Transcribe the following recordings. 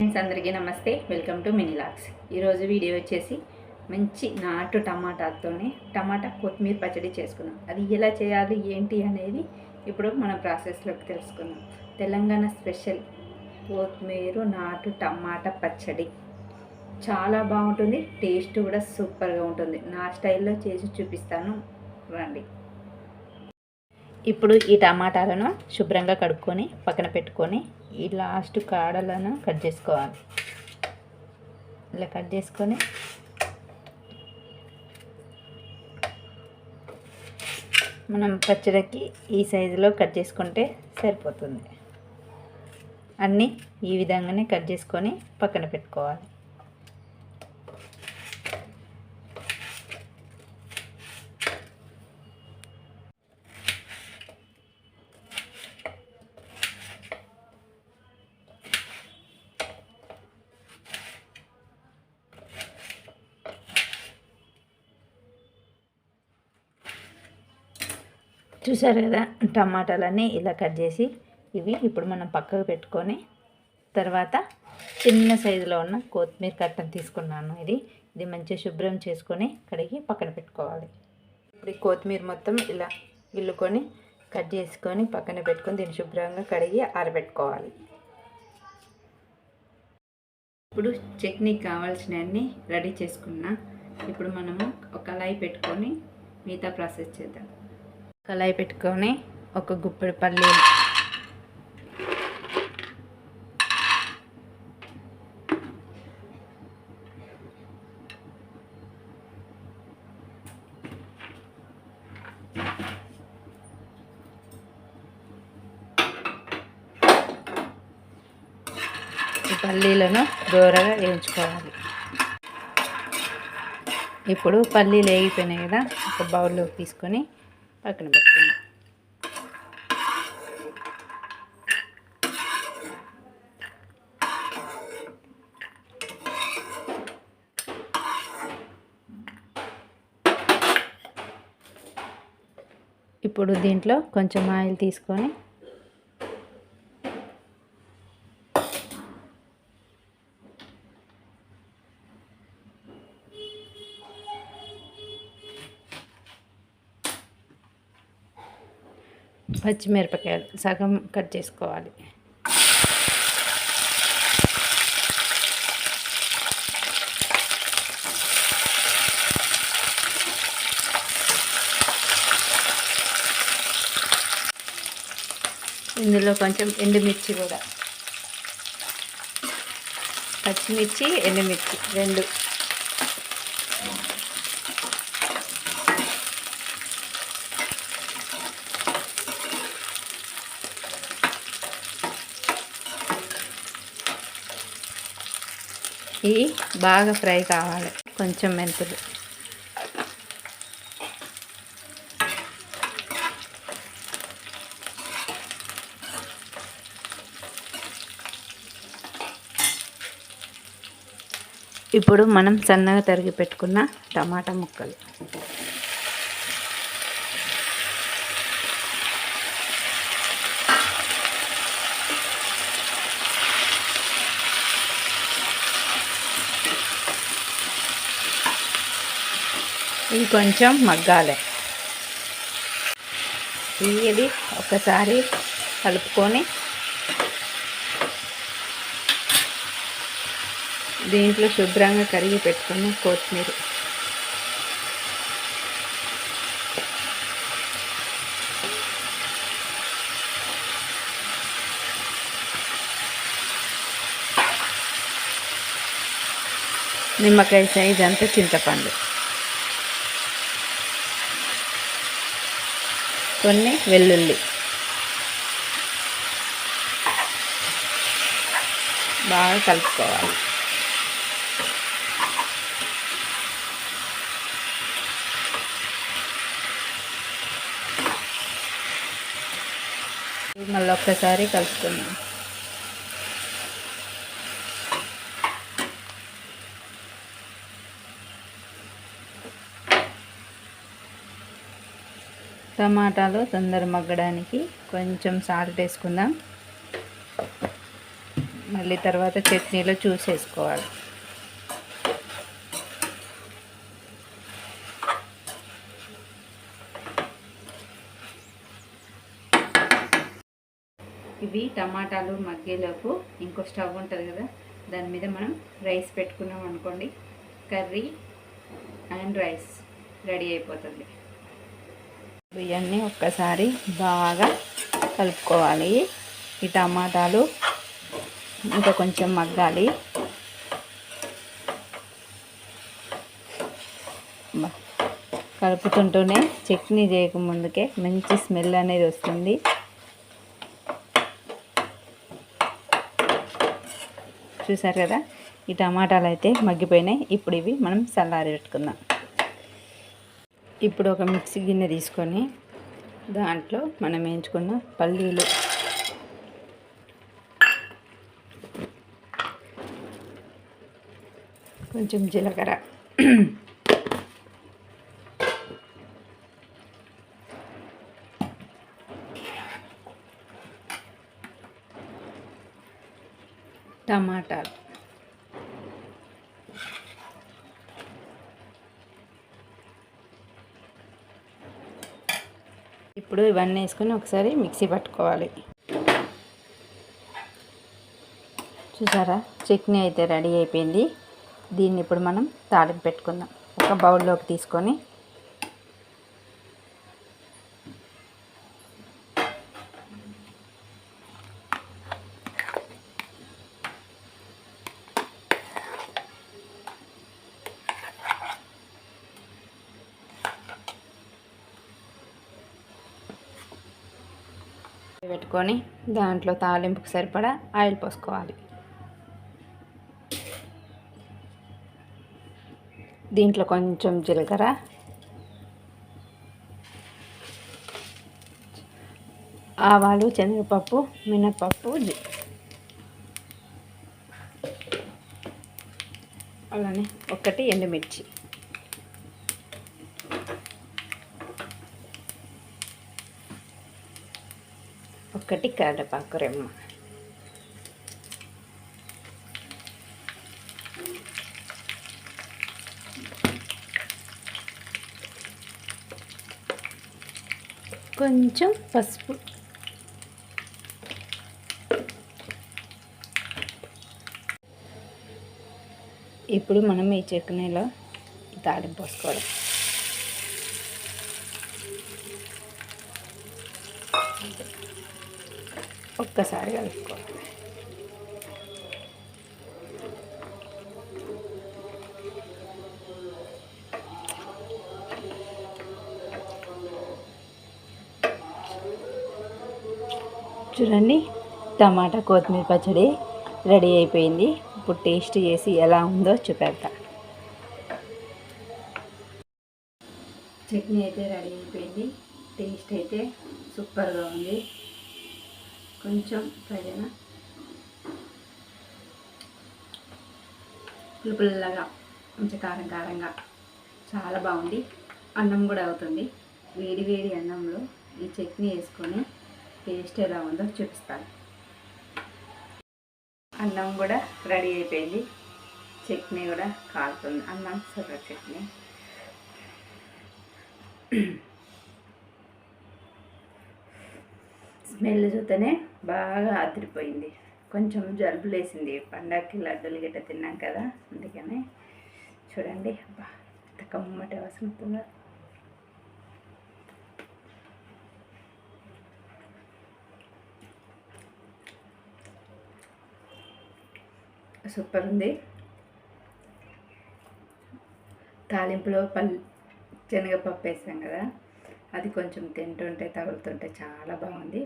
Friends అందరికీ నమస్తే. Welcome to mini lakhs ఈరోజు వీడియో వచ్చేసి మంచి నాటు టమాటాతోనే టమాటా కొత్తిమీర పచ్చడి చేసుకుందాం. అది ఎలా చేయాలి ఏంటి అనేది ఇప్పుడు మన ప్రాసెస్లోకి తెలుసుకుందాం. తెలంగాణ స్పెషల్ కొత్తిమీర నాటు టమాటా పచ్చడి. చాలా బాగుంటుంది టేస్ట్ కూడా సూపర్గా ఉంటుంది. నా స్టైల్లో చేసి చూపిస్తాను. రండి. ఇప్పుడు ఈ టమాటాలను శుభ్రంగా కడుక్కొని పక్కన పెట్టుకొని ఈ లాస్ట్ కాడలను కట్ చేసుకోవాలి. ఇలా కట్ చేసుకొని మనం పచ్చడికి ఈ సైజులో కట్ చేసుకుంటే సరిపోతుంది. అన్నీ ఈ విధంగానే కట్ చేసుకొని పక్కన పెట్టుకోవాలి. చూసారు కదా టమాటాలన్నీ ఇలా కట్ చేసి ఇవి ఇప్పుడు మనం పక్కకు పెట్టుకొని తర్వాత చిన్న సైజులో ఉన్న కొత్తిమీర కట్టను తీసుకున్నాను ఇది. ఇది మంచిగా శుభ్రం చేసుకొని కడిగి పక్కన పెట్టుకోవాలి. ఇప్పుడు ఈ కొత్తిమీర మొత్తం ఇలా గిల్లుకొని కట్ చేసుకొని పక్కన పెట్టుకొని దీన్ని శుభ్రంగా కడిగి ఆరబెట్టుకోవాలి. ఇప్పుడు చట్నీ కావాల్సినవన్నీ రెడీ చేసుకున్నా. ఇప్పుడు మనము ఒక కళాయి పెట్టుకొని మిగతా ప్రాసెస్ చేద్దాం. కళాయి పెట్టుకొని ఒక గుప్పెడు పల్లీలు పల్లీలను దూరగా వేయించుకోవాలి. ఇప్పుడు పల్లీలు వేగిపోయినాయి కదా ఒక బౌల్లో తీసుకొని పక్కన పెట్టుకుందాం. ఇప్పుడు దీంట్లో కొంచెం ఆయిల్ తీసుకొని పచ్చిమిరపకాయలు సగం కట్ చేసుకోవాలి. ఇందులో కొంచెం ఎండుమిర్చి కూడా. పచ్చిమిర్చి ఎండుమిర్చి రెండు. ఇవి బాగా ఫ్రై కావాలి. కొంచెం మెంతులు. ఇప్పుడు మనం సన్నగా తరిగి పెట్టుకున్న టమాటా ముక్కలు. ఇవి కొంచెం మగ్గాలి. ఇది ఒకసారి కలుపుకొని దీంట్లో శుభ్రంగా కరిగి పెట్టుకున్న కొత్తిమీర. నిమ్మకాయ సైజ్ అంతా చింతపండు. కొన్ని వెల్లుల్లి. బాగా కలుపుకోవాలి. మళ్ళీ ఒక్కసారి కలుపుకుందాం. టమాటాలు తొందర మగ్గడానికి కొంచెం సాల్ట్ వేసుకుందాం. మళ్ళీ తర్వాత చట్నీలో చూసేసుకోవాలి ఇవి టమాటాలు మగ్గేలోపు ఇంకో స్టవ్ ఉంటుంది కదా దాని మీద మనం రైస్ పెట్టుకున్నాం అనుకోండి కర్రీ అండ్ రైస్ రెడీ అయిపోతుంది. బియ్యాన్ని ఒక్కసారి బాగా కలుపుకోవాలి. ఈ టమాటాలు ఇంకా కొంచెం మగ్గాలి. కలుపుతుంటూనే చట్నీ చేయకముందుకే మంచి స్మెల్ అనేది వస్తుంది. చూసారు కదా? ఈ టమాటాలు అయితే మగ్గిపోయినాయి. ఇప్పుడు ఇవి మనం చల్లారి పెట్టుకుందాం. ఇప్పుడు ఒక మిక్సీ గిన్నె తీసుకొని దాంట్లో మనం వేయించుకున్న పల్లీలు. కొంచెం జీలకర్ర. టమాటాలు. ఇప్పుడు ఇవన్నీ వేసుకొని ఒకసారి మిక్సీ పట్టుకోవాలి. చూసారా? చట్నీ అయితే రెడీ అయిపోయింది. దీన్ని ఇప్పుడు మనం తాలింపు పెట్టుకుందాం. ఒక బౌల్లోకి తీసుకొని పెట్టుకొని దాంట్లో తాలింపుకు సరిపడా ఆయిల్ పోసుకోవాలి. దీంట్లో కొంచెం జీలకర్ర. ఆవాలు శనగపప్పు మినపప్పు అలానే ఒకటి ఎండుమిర్చి. ఒకటి కరివేపాకు రెమ్మ. కొంచెం పసుపు. ఇప్పుడు మనం ఈ చట్నీలో ఈ తాలింపు పోసుకోవడం. ఒక్కసారి కలుపుకోవాలి చూడండి టమాటా కొత్తిమీర పచ్చడి రెడీ అయిపోయింది. ఇప్పుడు టేస్ట్ చేసి ఎలా ఉందో చూపెడతా. చట్నీ అయితే రెడీ అయిపోయింది. టేస్ట్ అయితే సూపర్గా ఉంది. కొంచెం ప్రజన పులుపుల్లగా కొంచెం కారం కారంగా. చాలా బాగుంది. అన్నం కూడా అవుతుంది. వేడి వేడి అన్నంలో ఈ చట్నీ వేసుకొని టేస్ట్ ఎలా ఉందో చూపిస్తాను. అన్నం కూడా రెడీ అయిపోయింది. చట్నీ కూడా కాలుతుంది. అన్నం సొర్ర చట్నీ. స్మెల్ చూస్తేనే బాగా అదిరిపోయింది. కొంచెం జలుబు లేసింది. పండగకి లడ్డూలు గిట్ట తిన్నాం కదా అందుకనే చూడండి అబ్బా ఎంత కమ్మటి వాసన వస్తుందో సూపర్ ఉంది. తాలింపులో పల్ శనగపప్పు వేసాం కదా అది కొంచెం తింటుంటే తగులుతుంటే చాలా బాగుంది.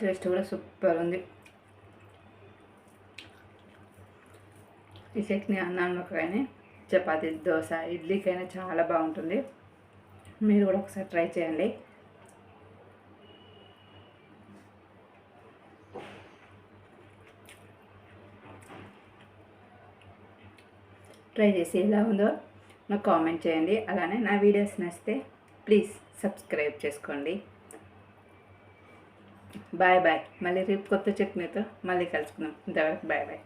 టేస్ట్ కూడా సూపర్ ఉంది. ఈ చట్నీ అన్నానికి కానీ చపాతీ దోశ ఇడ్లీకైనా చాలా బాగుంటుంది. మీరు కూడా ఒకసారి ట్రై చేయండి. ట్రై చేసి ఎలా ఉందో నాకు కామెంట్ చేయండి. అలానే నా వీడియోస్ నచ్చితే ప్లీజ్ సబ్స్క్రైబ్ చేసుకోండి. Bye bye. మళ్ళీ రేపు కొత్త చట్నీతో మళ్ళీ కలుసుకుందాం. ఇంతవరకు బాయ్ బాయ్.